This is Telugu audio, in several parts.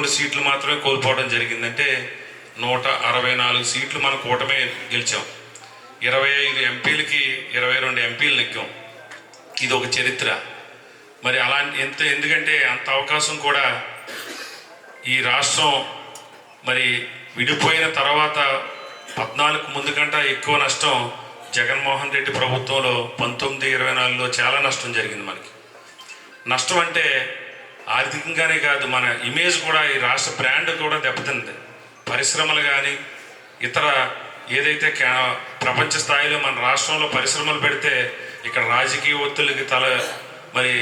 పదకొండు సీట్లు మాత్రమే కోల్పోవడం జరిగిందంటే నూట అరవై నాలుగు సీట్లు మన కూటమే గెలిచాం. ఇరవై ఐదు ఎంపీలకి ఇరవై రెండు ఎంపీలు నెగ్గాం. ఇది ఒక చరిత్ర. మరి అలాంటి ఎంత ఎందుకంటే అంత అవకాశం కూడా ఈ రాష్ట్రం మరి విడిపోయిన తర్వాత పద్నాలుగు ముందు కంటే ఎక్కువ నష్టం జగన్మోహన్ రెడ్డి ప్రభుత్వంలో పంతొమ్మిది ఇరవై నాలుగులో చాలా నష్టం జరిగింది మనకి. నష్టం అంటే ఆర్థికంగానే కాదు మన ఇమేజ్ కూడా ఈ రాష్ట్ర బ్రాండ్ కూడా దెబ్బతింది. పరిశ్రమలు కానీ ఇతర ఏదైతే ప్రపంచ స్థాయిలో మన రాష్ట్రంలో పరిశ్రమలు పెడితే ఇక్కడ రాజకీయ ఒత్తులకి తల మరి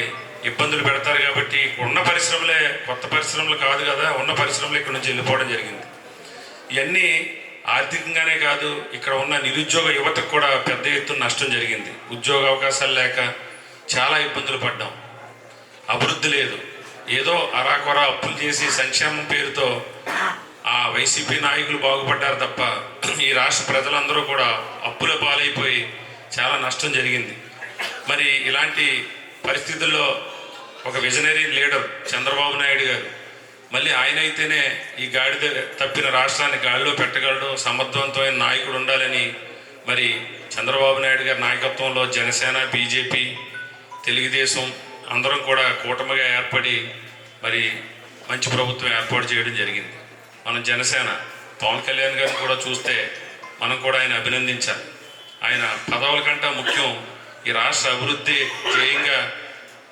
ఇబ్బందులు పెడతారు కాబట్టి ఉన్న పరిశ్రమలే కొత్త పరిశ్రమలు కాదు కదా ఉన్న పరిశ్రమలు ఇక్కడ నుంచి వెళ్ళిపోవడం జరిగింది. ఇవన్నీ ఆర్థికంగానే కాదు ఇక్కడ ఉన్న నిరుద్యోగ యువతకు కూడా పెద్ద ఎత్తున నష్టం జరిగింది. ఉద్యోగ అవకాశాలు లేక చాలా ఇబ్బందులు పడ్డాం. అభివృద్ధి లేదు. ఏదో అరాకొర అప్పులు చేసి సంక్షేమం పేరుతో ఆ వైసీపీ నాయకులు బాగుపడ్డారు తప్ప ఈ రాష్ట్ర ప్రజలందరూ కూడా అప్పుల పాలైపోయి చాలా నష్టం జరిగింది. మరి ఇలాంటి పరిస్థితుల్లో ఒక విజనరీ లీడర్ చంద్రబాబు నాయుడు గారు మళ్ళీ ఆయన అయితేనే ఈ గాడిద తప్పిన రాష్ట్రాన్ని గాడిలో పెట్టగలడు సమర్థవంతమైన నాయకుడు ఉండాలని మరి చంద్రబాబు నాయుడు గారి నాయకత్వంలో జనసేన బీజేపీ తెలుగుదేశం అందరం కూడా కూటమిగా ఏర్పడి మరి మంచి ప్రభుత్వం ఏర్పాటు చేయడం జరిగింది. మనం జనసేన పవన్ కళ్యాణ్ గారిని కూడా చూస్తే మనం కూడా ఆయన అభినందించాలి. ఆయన పదవుల కంటే ముఖ్యం ఈ రాష్ట్ర అభివృద్ధి ధ్యేయంగా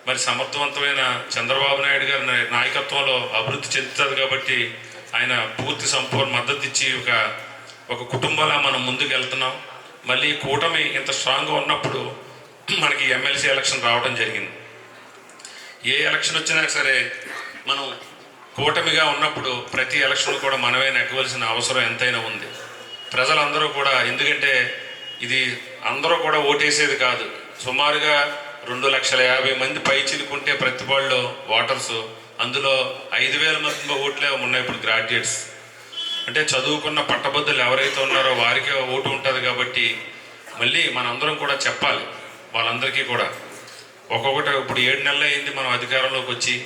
మరి సమర్థవంతమైన చంద్రబాబు నాయుడు గారి నాయకత్వంలో అభివృద్ధి చెందుతుంది కాబట్టి ఆయన పూర్తి సంపూర్ణ మద్దతు ఇచ్చి ఒక ఒక కుటుంబంలా మనం ముందుకు వెళ్తున్నాం మళ్ళీ కూటమి ఇంత స్ట్రాంగ్గా ఉన్నప్పుడు మనకి ఎమ్మెల్సీ ఎలక్షన్ రావడం జరిగింది. ఏ ఎలక్షన్ వచ్చినా సరే మనం కూటమిగా ఉన్నప్పుడు ప్రతి ఎలక్షన్ కూడా మనమే నెగ్గవలసిన అవసరం ఎంతైనా ఉంది. ప్రజలందరూ కూడా ఎందుకంటే ఇది అందరూ కూడా ఓటేసేది కాదు. సుమారుగా రెండు లక్షల యాభై మంది పై చిలుకుంటే ప్రతి వాళ్ళు ఓటర్స్ అందులో ఐదు వేల మంది ఓట్లే ఉన్నాయి ఇప్పుడు గ్రాడ్యుయేట్స్ అంటే చదువుకున్న పట్టబద్ధులు ఎవరైతే ఉన్నారో వారికే ఓటు ఉంటుంది కాబట్టి మళ్ళీ మనందరం కూడా చెప్పాలి. వాళ్ళందరికీ కూడా. ఒక్కొక్కటి ఇప్పుడు ఏడు నెలలు అయింది మనం అధికారంలోకి వచ్చి.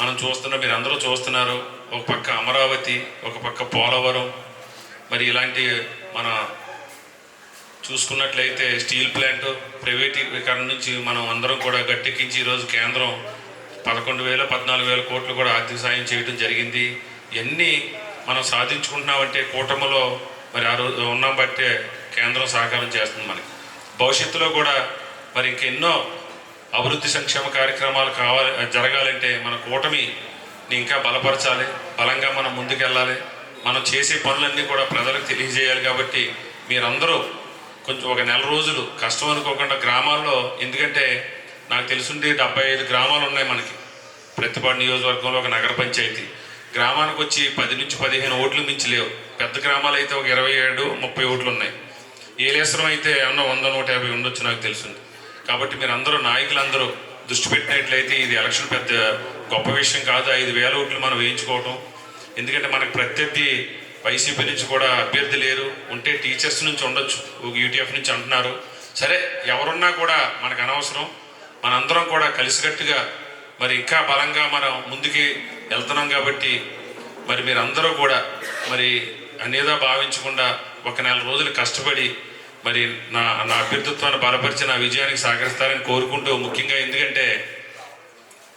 మనం చూస్తున్న మీరు అందరూ చూస్తున్నారు. ఒక పక్క అమరావతి ఒక పక్క పోలవరం. మరి ఇలాంటి మన చూసుకున్నట్లయితే స్టీల్ ప్లాంట్ ప్రైవేటీకరణ నుంచి మనం అందరం కూడా గట్టెక్కించి ఈరోజు కేంద్రం పదకొండు వేల పద్నాలుగు వేల కోట్లు కూడా ఆర్థిక సాయం చేయడం జరిగింది. ఇవన్నీ మనం సాధించుకుంటున్నామంటే కూటమిలో మరి ఆ రోజు ఉన్నాం బట్టే కేంద్రం సహకారం చేస్తుంది మనకి. భవిష్యత్తులో కూడా మరి ఇంకెన్నో అభివృద్ధి సంక్షేమ కార్యక్రమాలు కావాలి జరగాలంటే మన కూటమిని ఇంకా బలపరచాలి బలంగా మనం ముందుకెళ్ళాలి. మనం చేసే పనులన్నీ కూడా ప్రజలకు తెలియజేయాలి కాబట్టి మీరందరూ కొంచెం ఒక నెల రోజులు కష్టం అనుకోకుండా గ్రామాల్లో ఎందుకంటే నాకు తెలుసుండి డెబ్బై ఐదు గ్రామాలు ఉన్నాయి మనకి. ప్రతిపాడు నియోజకవర్గంలో ఒక నగర పంచాయతీ. గ్రామానికి వచ్చి పది నుంచి పదిహేను ఓట్లు మించి లేవు. పెద్ద గ్రామాలు అయితే ఒక ఇరవై ఏడు ముప్పై ఓట్లు ఉన్నాయి. ఏలేశ్వరం అయితే ఏమన్నా వంద నూట యాభై ఉండొచ్చు నాకు తెలిసింది. కాబట్టి మీరు అందరూ నాయకులందరూ దృష్టి పెట్టినట్లయితే ఇది ఎలక్షన్ పెద్ద గొప్ప విషయం కాదు. ఐదు వేల ఓట్లు మనం వేయించుకోవటం. ఎందుకంటే మనకు ప్రత్యర్థి వైసీపీ నుంచి కూడా అభ్యర్థి లేరు. ఉంటే టీచర్స్ నుంచి ఉండొచ్చు. యూటీఎఫ్ నుంచి అంటున్నారు. సరే ఎవరున్నా కూడా మనకు అనవసరం. మనందరం కూడా కలిసికట్టుగా మరి ఇంకా బలంగా మనం ముందుకి వెళ్తున్నాం కాబట్టి మరి మీరందరూ కూడా మరి అనేదా భావించకుండా ఒక నెల రోజులు కష్టపడి మరి నా నా అభ్యర్థిత్వాన్ని బలపరిచి నా విజయానికి సహకరిస్తారని కోరుకుంటూ ముఖ్యంగా ఎందుకంటే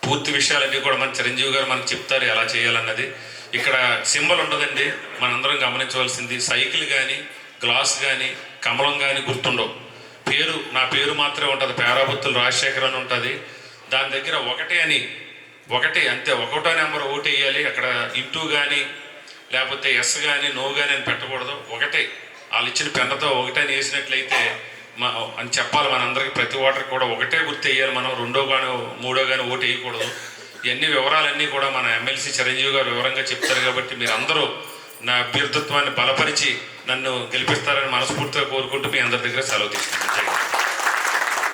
పూర్తి విషయాలన్నీ కూడా మన చిరంజీవి గారు మనకు చెప్తారు ఎలా చేయాలన్నది. ఇక్కడ సింబల్ ఉండదండి. మనందరం గమనించవలసింది. సైకిల్ కానీ గ్లాస్ కానీ కమలం కానీ గుర్తుండవు. పేరు నా పేరు మాత్రమే ఉంటుంది. పేరాబుత్తులు రాజశేఖర్ అని ఉంటుంది. దాని దగ్గర ఒకటే అని ఒకటే అంతే. ఒకటో నెంబర్ ఓటు వేయాలి. అక్కడ ఇంటూ కానీ లేకపోతే ఎస్ కానీ నో కానీ అని పెట్టకూడదు. ఒకటే. వాళ్ళు ఇచ్చిన పెన్నతో ఒకటే వేసినట్లయితే మా అని చెప్పాలి మనందరికీ ప్రతి ఓటర్ కూడా ఒకటే గుర్తు వేయాలి. మనం రెండో కానీ మూడో కానీ ఓటు వేయకూడదు. ఇవన్నీ వివరాలన్నీ కూడా మన ఎమ్మెల్సీ చిరంజీవి గారు వివరంగా చెప్తారు కాబట్టి మీరు అందరూ నా అభ్యర్థిత్వాన్ని బలపరిచి నన్ను గెలిపిస్తారని మనస్ఫూర్తిగా కోరుకుంటూ మీ అందరి దగ్గర సెలవు తీసుకుంటాను